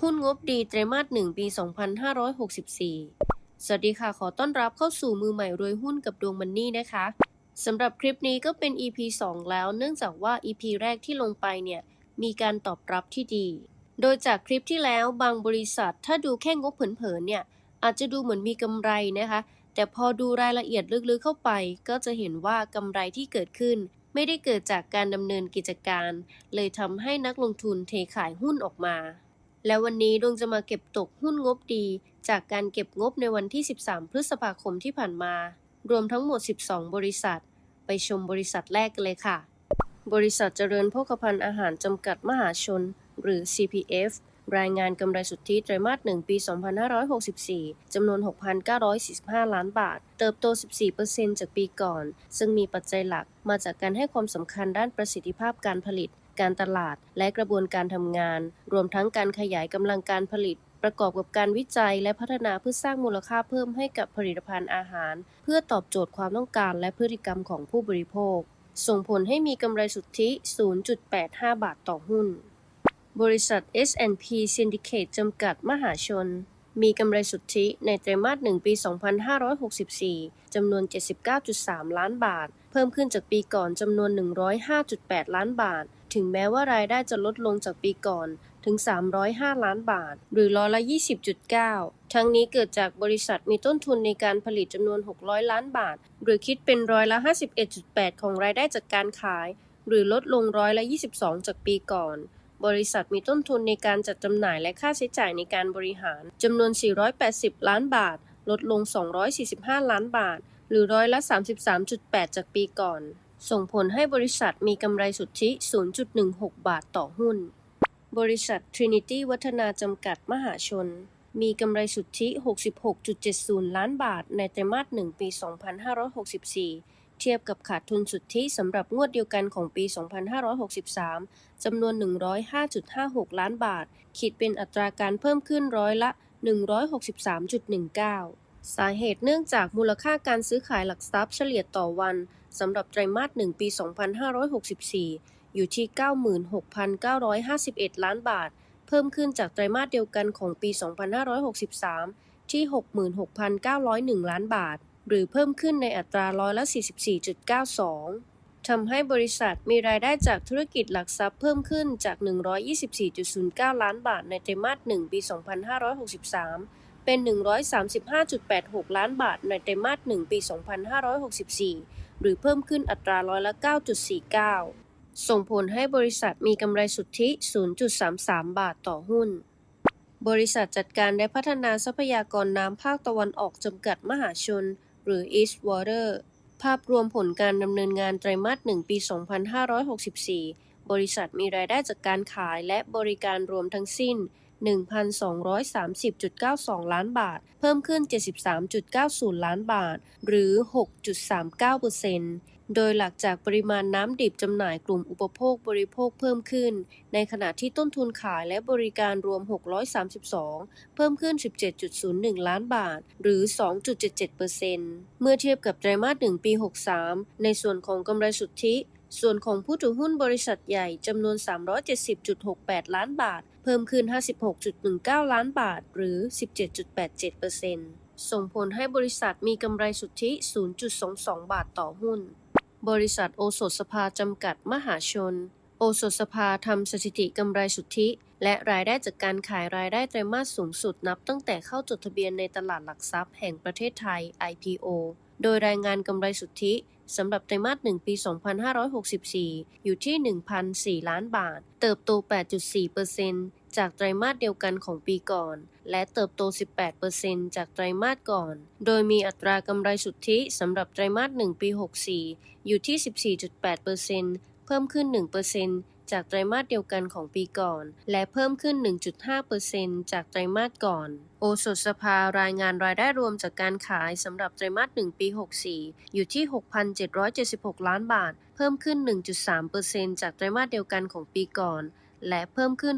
หุ้นงบดีไตรมาสหนึ่งปี 2564 สวัสดีค่ะ ขอต้อนรับเข้าสู่มือใหม่รวยหุ้นกับดวงมันนี่นะคะ สำหรับคลิปนี้ก็เป็น EP 2 แล้ว เนื่องจากว่า EP แรกที่ลงไปเนี่ย มีการตอบรับที่ดี โดยจากคลิปที่แล้วบางบริษัท ถ้าดูแค่งบเผินๆเนี่ย อาจจะดูเหมือนมีกำไรนะคะ แต่พอดูรายละเอียดลึกๆเข้าไป ก็จะเห็นว่ากำไรที่เกิดขึ้น ไม่ได้เกิดจากการดำเนินกิจการ เลยทำให้นักลงทุนเทขายหุ้นออกมา และวันนี้ดวงจะมาเก็บตกหุ้นงบดี จากการเก็บงบในวันที่ 13 พฤษภาคมที่ผ่านมา รวมทั้งหมด 12 บริษัท ไปชมบริษัทแรกกันเลยค่ะ บริษัทเจริญโภคภัณฑ์อาหารจำกัดมหาชน หรือ CPF รายงานกำไรสุทธิไตรมาส 1 ปี 2564 จำนวน 6,945 ล้านบาท เติบโต 14%จากปีก่อน ซึ่งมีปัจจัยหลักมาจากการให้ความสำคัญด้านประสิทธิภาพการผลิต การตลาด และกระบวนการทำงาน รวมทั้งการขยายกำลังการผลิต ประกอบกับการวิจัยและพัฒนาเพื่อสร้างมูลค่าเพิ่มให้กับผลิตภัณฑ์อาหาร เพื่อตอบโจทย์ความต้องการและพฤติกรรมของผู้บริโภค ส่งผลให้มีกำไรสุทธิ 0.85 บาทต่อหุ้น บริษัท S&P Syndicate จำกัดมหาชน มีกำไรสุทธิในไตรมาส 1 ปี 2564 จำนวน 79.3 ล้านบาท เพิ่มขึ้นจากปีก่อนจำนวน 105.8 ล้านบาท ถึงแม้ว่ารายได้จะลดลงจากปีก่อนถึง 305 ล้านบาท หรือร้อยละ 20.9 ทั้งนี้เกิดจากบริษัทมีต้นทุนในการผลิตจำนวน 600 ล้านบาท หรือคิดเป็นร้อยละ 51.8 ของรายได้จากการขาย หรือลดลงร้อยละ 22 จากปีก่อน บริษัทมีต้นทุนในการจัดจำหน่ายและค่าใช้จ่ายในการบริหารจำนวน 480 ล้านบาท ลดลง 245 ล้านบาท หรือร้อยละ 33.8 จากปีก่อน ส่งผลให้บริษัทมีกำไรสุทธิ 0.16 บาทต่อหุ้น บริษัท Trinity วัฒนาจำกัดมหาชน มีกำไรสุทธิ 66.70 ล้านบาท ในไตรมาส 1 ปี 2564 เทียบกับขาดทุนสุทธิสำหรับงวดเดียวกันของปี 2563 จำนวน 105.56 ล้านบาท คิดเป็นอัตราการเพิ่มขึ้นร้อยละ 163.19 สาเหตุเนื่องจากมูลค่าการซื้อขายหลักทรัพย์เฉลี่ยต่อวันสำหรับไตรมาส 1 ปี 2564 อยู่ที่ 96,951 ล้านบาท เพิ่มขึ้นจากไตรมาสเดียวกันของปี 2563 ที่ 66,901 ล้านบาท หรือเพิ่มขึ้นในอัตราร้อยละ 44.92 ทำให้บริษัทมีรายได้จากธุรกิจหลักทรัพย์เพิ่มขึ้นจาก 124.09 ล้านบาทในไตรมาส 1 ปี 2563 เป็น 135.86 ล้านบาทในไตรมาส 1 ปี 2564 หรือเพิ่มขึ้นอัตราร้อยละ 9.49 ส่งผลให้บริษัทมีกำไรสุทธิ 0.33 บาทต่อหุ้นบริษัทจัดการและพัฒนาทรัพยากรน้ำภาคตะวันออกจำกัดมหาชน หรือ East Water ภาพรวมผลการดำเนินงานไตรมาส 1 ปี 2564 บริษัทมีรายได้จากการขายและบริการรวมทั้งสิ้น 1,230.92 ล้านบาท เพิ่มขึ้น 73.90 ล้านบาท หรือ 6.39% โดยหลักจากปริมาณน้ำดิบจำหน่ายกลุ่มอุปโภคบริโภคเพิ่มขึ้น ในขณะที่ต้นทุนขายและบริการรวม 632 เพิ่มขึ้น 17.01 ล้านบาท หรือ 2.77%เมื่อเทียบกับไตรมาส 1 ปี 63 ในส่วนของกำไรสุทธิ ส่วนของผู้ถือหุ้นบริษัทใหญ่จำนวน 370.68 ล้านบาท เพิ่มขึ้น 56.19 ล้านบาท หรือ 17.87% ส่งผลให้บริษัทมีกำไรสุทธิ 0.22 บาทต่อหุ้น บริษัทโอสถสภาจำกัดมหาชน โอสถสภาทำสถิติกำไรสุทธิ และรายได้จากการขายรายได้ไตรมาสสูงสุดนับตั้งแต่เข้าจดทะเบียนในตลาดหลักทรัพย์แห่งประเทศไทย IPO โดยรายงานกำไรสุทธิ สำหรับไตรมาส1ปี 2564 อยู่ที่ 1,004 ล้านบาท เติบโต 8.4%จากไตรมาสเดียวกันของปีก่อน และเติบโต 18%จากไตรมาสก่อน โดยมีอัตรากำไรสุทธิสำหรับไตรมาส1ปี 64 อยู่ที่ 14.8% เพิ่มขึ้น 1%จากไตรมาสเดียวกันของปีก่อน และเพิ่มขึ้น 1.5%จากไตรมาสก่อน โอสถสภารายงานรายได้รวมจากการขายสำหรับไตรมาส 1 ปี 64 อยู่ที่ 6,776 ล้านบาท เพิ่มขึ้น 1.3%จากไตรมาสเดียวกันของปีก่อน และเพิ่มขึ้น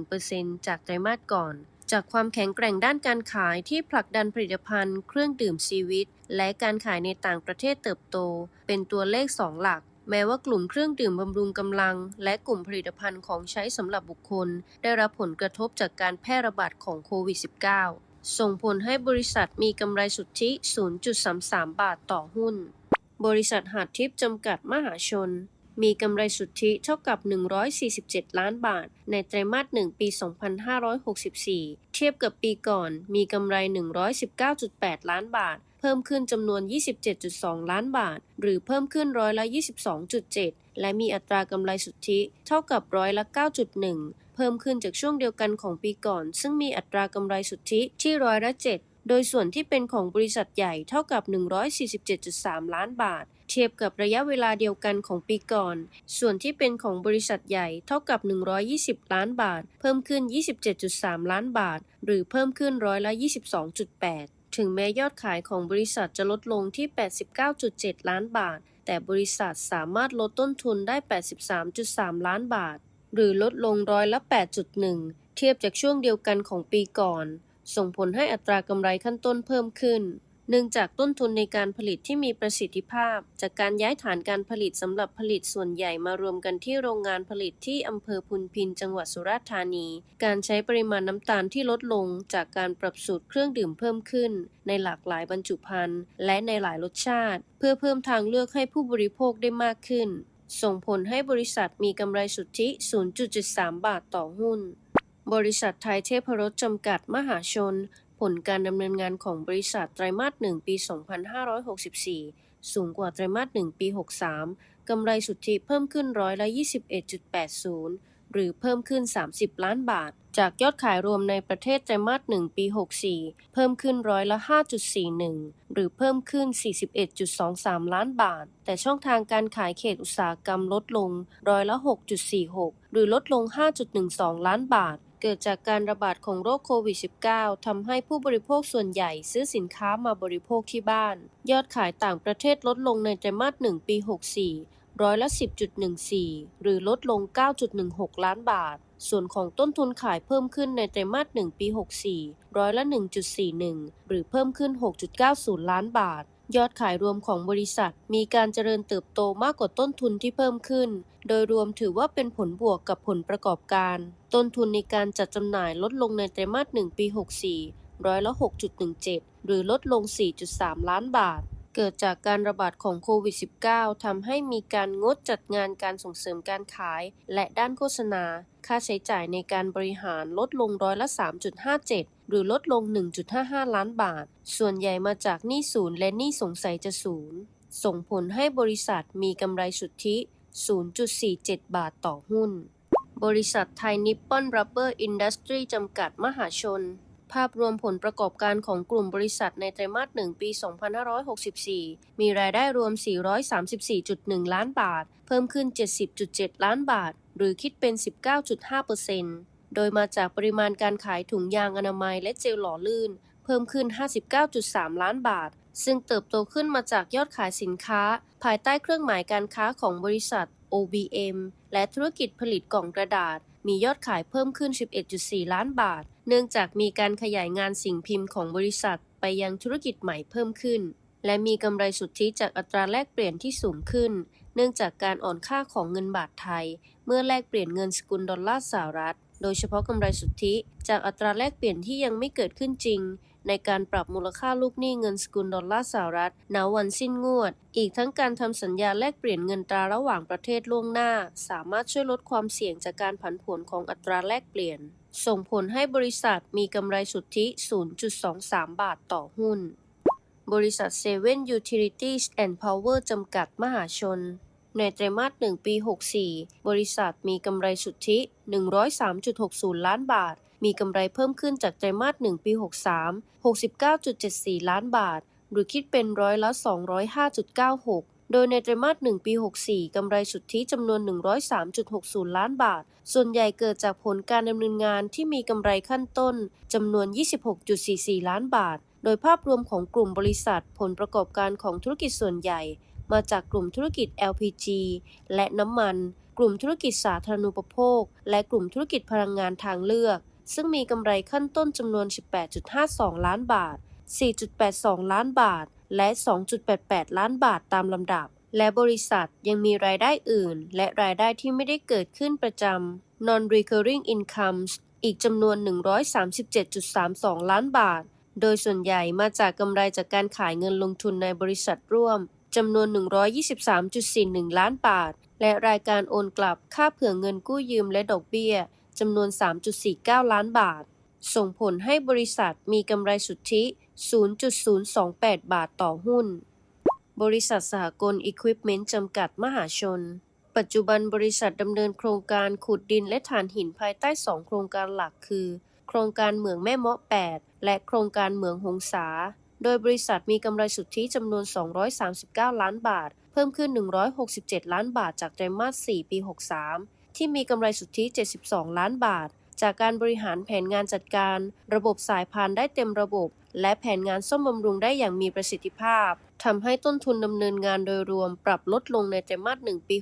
6.1%จากไตรมาสก่อนจากความแข็งแกร่งด้านการขายที่ผลักดันผลิตภัณฑ์ เครื่องดื่มชีวิต และการขายในต่างประเทศเติบโต เป็นตัวเลข 2 หลัก แม้ว่ากลุ่มเครื่องดื่มบำรุงกำลัง และกลุ่มผลิตภัณฑ์ของใช้สำหรับบุคคล ได้รับผลกระทบจากการแพร่ระบาดของโควิด -19 ส่งผลให้บริษัทมีกำไรสุทธิ 0.33 บาทต่อหุ้น บริษัทหาดทิพย์จำกัดมหาชน มีกำไรสุทธิเท่ากับ 147 ล้านบาท ในไตรมาส 1 ปี 2564 เทียบกับปีก่อน มีกำไร 119.8 ล้านบาท เพิ่มขึ้นจำนวน 27.2 ล้านบาท หรือเพิ่มขึ้นร้อยละ 22.7 และมีอัตรากำไรสุทธิเท่ากับร้อยละ 9.1 เพิ่มขึ้นจากช่วงเดียวกันของปีก่อน ซึ่งมีอัตรากำไรสุทธิที่ร้อยละ 7 โดยส่วนที่เป็นของบริษัทใหญ่เท่ากับ 147.3 ล้านบาท เทียบกับระยะเวลาเดียวกันของปีก่อน ส่วนที่เป็นของบริษัทใหญ่เท่ากับ 120 ล้านบาท เพิ่มขึ้น 27.3 ล้านบาท หรือเพิ่มขึ้นร้อยละ 22.8 ถึงแม้ยอดขายของบริษัทจะลดลงที่ 89.7 ล้านบาท แต่บริษัทสามารถลดต้นทุนได้ 83.3 ล้านบาท หรือลดลงร้อยละ 8.1 เทียบจากช่วงเดียวกันของปีก่อน ส่งผลให้อัตรากำไรขั้นต้นเพิ่มขึ้น เนื่องจากต้นทุนในการผลิตที่มีประสิทธิภาพ จากการย้ายฐานการผลิตสำหรับผลิตส่วนใหญ่มารวมกันที่โรงงานผลิตที่อำเภอพุนพินจังหวัดสุราษฎร์ธานี การใช้ปริมาณน้ำตาลที่ลดลง จากการปรับสูตรเครื่องดื่มเพิ่มขึ้น ในหลากหลายบรรจุภัณฑ์และในหลายรสชาติ เพื่อเพิ่มทางเลือกให้ผู้บริโภคได้มากขึ้น ส่งผลให้บริษัทมีกำไรสุทธิ 0.73 บาทต่อหุ้น บริษัทไทยเทพรสจำกัดมหาชน ผลการดำเนินงานของบริษัทไตรมาส 1 ปี 2564 สูงกว่าไตรมาส 1 ปี 63 กำไรสุทธิเพิ่มขึ้นร้อยละ 21.80 หรือเพิ่มขึ้น 30 ล้านบาท จากยอดขายรวมในประเทศไตรมาส 1 ปี 64 เพิ่มขึ้นร้อยละ 5.41 หรือเพิ่มขึ้น 41.23 ล้านบาท แต่ช่องทางการขายเขตอุตสาหกรรมลดลงร้อยละ 6.46 หรือลดลง 5.12 ล้านบาทเกิดจากการระบาดของโรคโควิด -19 ทำให้ผู้บริโภคส่วนใหญ่ซื้อสินค้ามาบริโภคที่บ้าน ยอดขายต่างประเทศลดลงในไตรมาส 1 ปี 64 ร้อยละ 10.14 หรือลดลง 9.16 ล้านบาท ส่วนของต้นทุนขายเพิ่มขึ้นในไตรมาส 1 ปี 64 ร้อยละ 1.41 หรือเพิ่มขึ้น 6.90 ล้านบาท ยอดขายรวมของบริษัท มีการเจริญเติบโตมากกว่าต้นทุนที่เพิ่มขึ้น โดยรวมถือว่าเป็นผลบวกกับผลประกอบการ ต้นทุนในการจัดจำหน่ายลดลงในไตรมาส 1 ปี 64 ร้อยละ 6.17 หรือลดลง 4.3 ล้านบาท เกิดจากการระบาดของโควิด -19 ทำให้มีการงดจัดงานการส่งเสริมการขาย และด้านโฆษณา ค่าใช้จ่ายในการบริหารลดลงร้อยละ 3.57 หรือลดลง 1.55 ล้านบาท ส่วนใหญ่มาจากหนี้ศูนย์และหนี้สงสัยจะศูนย์ ส่งผลให้บริษัทมีกำไรสุทธิ 0.47 บาทต่อหุ้น บริษัทไทยนิปปอนรับเบอร์อินดัสทรีจำกัดมหาชน ภาพรวมผลประกอบการของกลุ่มบริษัทในไตรมาส 1 ปี 2564 มีรายได้รวม 434.1 ล้านบาท เพิ่มขึ้น 70.7 ล้านบาท หรือคิดเป็น 19.5%โดยมาจากปริมาณการขายถุงยางอนามัยและเจลหล่อลื่น เพิ่มขึ้น 59.3 ล้านบาท ซึ่งเติบโตขึ้นมาจากยอดขายสินค้า ภายใต้เครื่องหมายการค้าของบริษัท OBM และธุรกิจผลิตกล่องกระดาษ มียอดขายเพิ่มขึ้น 11.4 ล้านบาท เนื่องจากมีการขยายงานสิ่งพิมพ์ของบริษัทไปยังธุรกิจใหม่เพิ่มขึ้น และมีกำไรสุทธิจากอัตราแลกเปลี่ยนที่สูงขึ้น เนื่องจากการอ่อนค่าของเงินบาทไทย เมื่อแลกเปลี่ยนเงินสกุลดอลลาร์สหรัฐ โดยเฉพาะกำไรสุทธิจากอัตราแลกเปลี่ยนที่ยังไม่เกิดขึ้นจริง ในการปรับมูลค่าลูกหนี้เงินสกุลดอลลาร์สหรัฐณวันสิ้นงวด อีกทั้งการทำสัญญาแลกเปลี่ยนเงินตราระหว่างประเทศล่วงหน้า สามารถช่วยลดความเสี่ยงจากการผันผวนของอัตราแลกเปลี่ยน ส่งผลให้บริษัทมีกำไรสุทธิ 0.23 บาทต่อหุ้น บริษัทเซเว่นยูทิลิตี้แอนด์พาวเวอร์จำกัดมหาชน ในไตรมาส 1 ปี 64 บริษัทมีกำไรสุทธิ 103.60 ล้านบาท มีกำไรเพิ่มขึ้นจากไตรมาส 1 ปี 63 69.74 ล้านบาท หรือคิดเป็นร้อยละ 205.96 โดยในไตรมาส 1 ปี 64 กำไรสุทธิจำนวน 103.60 ล้านบาท ส่วนใหญ่เกิดจากผลการดำเนินงานที่มีกำไรขั้นต้นจำนวน 26.44 ล้านบาท โดยภาพรวมของกลุ่มบริษัท ผลประกอบการของธุรกิจส่วนใหญ่ มาจากกลุ่มธุรกิจ LPG และน้ำมัน กลุ่มธุรกิจสาธารณูปโภค และกลุ่มธุรกิจพลังงานทางเลือก ซึ่งมีกำไรขั้นต้นจำนวน 18.52 ล้านบาท 4.82 ล้านบาท และ 2.88 ล้านบาทตามลำดับ และบริษัทยังมีรายได้อื่น และรายได้ที่ไม่ได้เกิดขึ้นประจำ non-recurring incomes อีกจำนวน 137.32 ล้านบาท โดยส่วนใหญ่มาจากกำไรจากการขายเงินลงทุนในบริษัทร่วมจำนวน 123.41 ล้านบาท และรายการโอนกลับค่าเผื่อเงินกู้ยืมและดอกเบี้ยจำนวน 3.49 ล้านบาท ส่งผลให้บริษัทมีกำไรสุทธิ 0.028 บาทต่อหุ้น บริษัทสหกลอิควิปเมนต์จำกัดมหาชน ปัจจุบันบริษัทดำเนินโครงการขุดดินและถ่านหินภายใต้ 2 โครงการหลักคือ โครงการเหมืองแม่เมาะ 8 และโครงการเหมืองหงสาโดยบริษัทมีกำไรสุทธิจำนวน 239 ล้านบาท เพิ่มขึ้น 167 ล้านบาทจากไตรมาส 4 ปี 63 ที่มีกำไรสุทธิ 72 ล้านบาท จากการบริหารแผนงานจัดการ ระบบสายพานได้เต็มระบบ และแผนงานซ่อมบำรุงได้อย่างมีประสิทธิภาพทำให้ต้นทุนดำเนินงานโดยรวมปรับลดลงในไตรมาส1ปี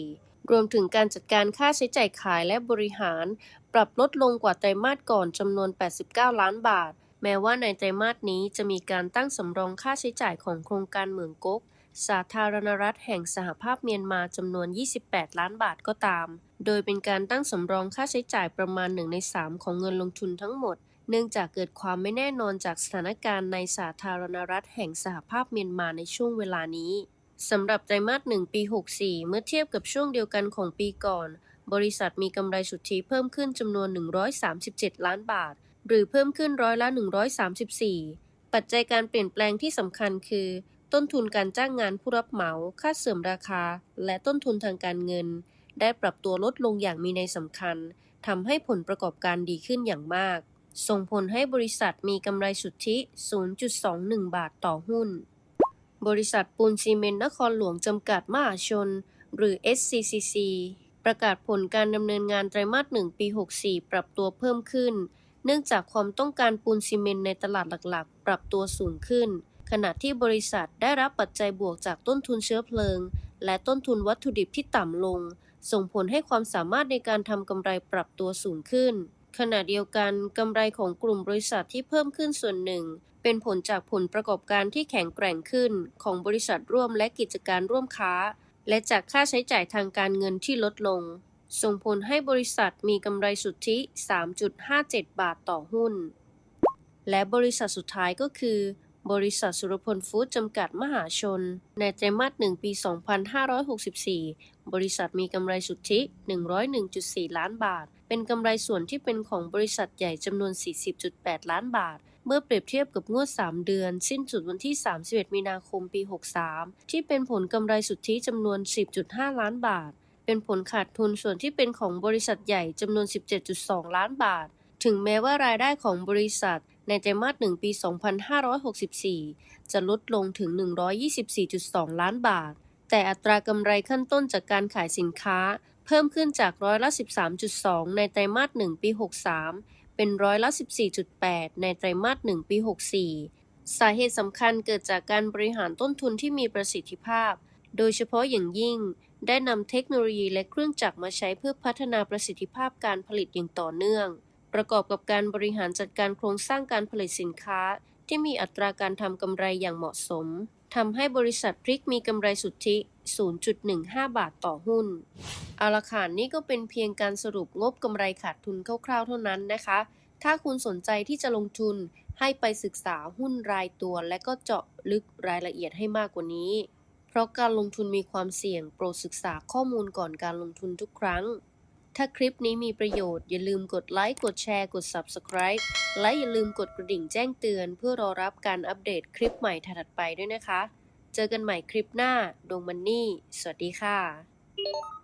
64 รวมถึงการจัดการค่าใช้จ่ายขายและบริหาร ปรับลดลงกว่าไตรมาสก่อนจำนวน 89 ล้านบาท แม้ว่าในไตรมาสนี้จะมีการตั้งสำรองค่าใช้จ่ายของโครงการเหมืองก๊ก สาธารณรัฐแห่งสหภาพเมียนมาจำนวน 28 ล้านบาทก็ตาม โดยเป็นการตั้งสำรองค่าใช้จ่ายประมาณ1ใน 3 ของเงินลงทุนทั้งหมด เนื่องจากเกิดความไม่แน่นอนจากสถานการณ์ในสาธารณรัฐแห่งสหภาพเมียนมาในช่วงเวลานี้สำหรับไตรมาส1ปี 64 เมื่อเทียบกับช่วงเดียวกันของปีก่อน บริษัทมีกำไรสุทธิเพิ่มขึ้นจำนวน 137 ล้านบาท หรือเพิ่มขึ้นร้อยละ 134 ปัจจัยการเปลี่ยนแปลงที่สำคัญคือ ต้นทุนการจ้างงานผู้รับเหมา ค่าเสื่อมราคา และต้นทุนทางการเงิน ได้ปรับตัวลดลงอย่างมีนัยสำคัญทำให้ผลประกอบการดีขึ้นอย่างมาก ส่งผลให้บริษัทมีกำไรสุทธิ 0.21 บาทต่อหุ้น บริษัทปูนซีเมนต์นครหลวงจำกัดมหาชน หรือ SCCC ประกาศผลการดำเนินงานไตรมาส 1 ปี 64 ปรับตัวเพิ่มขึ้น เนื่องจากความต้องการปูนซีเมนต์ในตลาดหลักๆ ปรับตัวสูงขึ้น ขณะที่บริษัทได้รับปัจจัยบวกจากต้นทุนเชื้อเพลิง และต้นทุนวัตถุดิบที่ต่ำลง ส่งผลให้ความสามารถในการทำกำไรปรับตัวสูงขึ้น ขณะเดียวกันกำไรของกลุ่มบริษัทที่เพิ่มขึ้นส่วนหนึ่ง เป็นผลจากผลประกอบการที่แข็งแกร่งขึ้น ของบริษัทร่วมและกิจการร่วมค้า และจากค่าใช้จ่ายทางการเงินที่ลดลง ส่งผลให้บริษัทมีกำไรสุทธิ 3.57 บาทต่อหุ้น และบริษัทสุดท้ายก็คือ บริษัทสุรพลฟู้ดจำกัดมหาชน ในไตรมาส 1 ปี 2564 บริษัทมีกำไรสุทธิ 101.4 ล้านบาท เป็นกำไรส่วนที่เป็นของบริษัทใหญ่จำนวน 40.8 ล้านบาท เมื่อเปรียบเทียบกับงวด 3 เดือน สิ้นสุดวันที่ 31 มีนาคม ปี 63 ที่เป็นผลกำไรสุทธิจำนวน 10.5 ล้านบาท เป็นผลขาดทุนส่วนที่เป็นของบริษัทใหญ่จำนวน 17.2 ล้านบาท ถึงแม้ว่ารายได้ของบริษัท ในไตรมาส1ปี 2564 จะลดลงถึง 124.2 ล้านบาท แต่อัตรากำไรขั้นต้นจากการขายสินค้า เพิ่มขึ้นจากร้อยละ 13.2 ในไตรมาส1ปี 63 เป็นร้อยละ 14.8 ในไตรมาส1ปี 64 สาเหตุสำคัญเกิดจากการบริหารต้นทุนที่มีประสิทธิภาพ โดยเฉพาะอย่างยิ่งได้นำเทคโนโลยีและเครื่องจักรมาใช้เพื่อพัฒนาประสิทธิภาพการผลิตอย่างต่อเนื่อง ประกอบกับการบริหารจัดการโครงสร้างการผลิตสินค้า ที่มีอัตราการทำกำไรอย่างเหมาะสมทำให้บริษัทพริกมีกำไรสุทธิ 0.15 บาทต่อหุ้นเอาละค่ะนี่ก็เป็นเพียงการสรุปงบกำไรขาดทุนคร่าวๆ เท่านั้นนะคะ ถ้าคุณสนใจที่จะลงทุนให้ไปศึกษาหุ้นรายตัว และก็เจาะลึกรายละเอียดให้มากกว่านี้ เพราะการลงทุนมีความเสี่ยงโปรดศึกษาข้อมูลก่อนการลงทุนทุกครั้ง ถ้าคลิปนี้มีประโยชน์อย่าลืมกดไลค์ กดแชร์ กด Subscribe และอย่าลืมกดกระดิ่งแจ้งเตือน เพื่อรอรับการอัปเดตคลิปใหม่ถัดไปด้วยนะคะ เจอกันใหม่คลิปหน้า ดวงมันนี่ สวัสดีค่ะ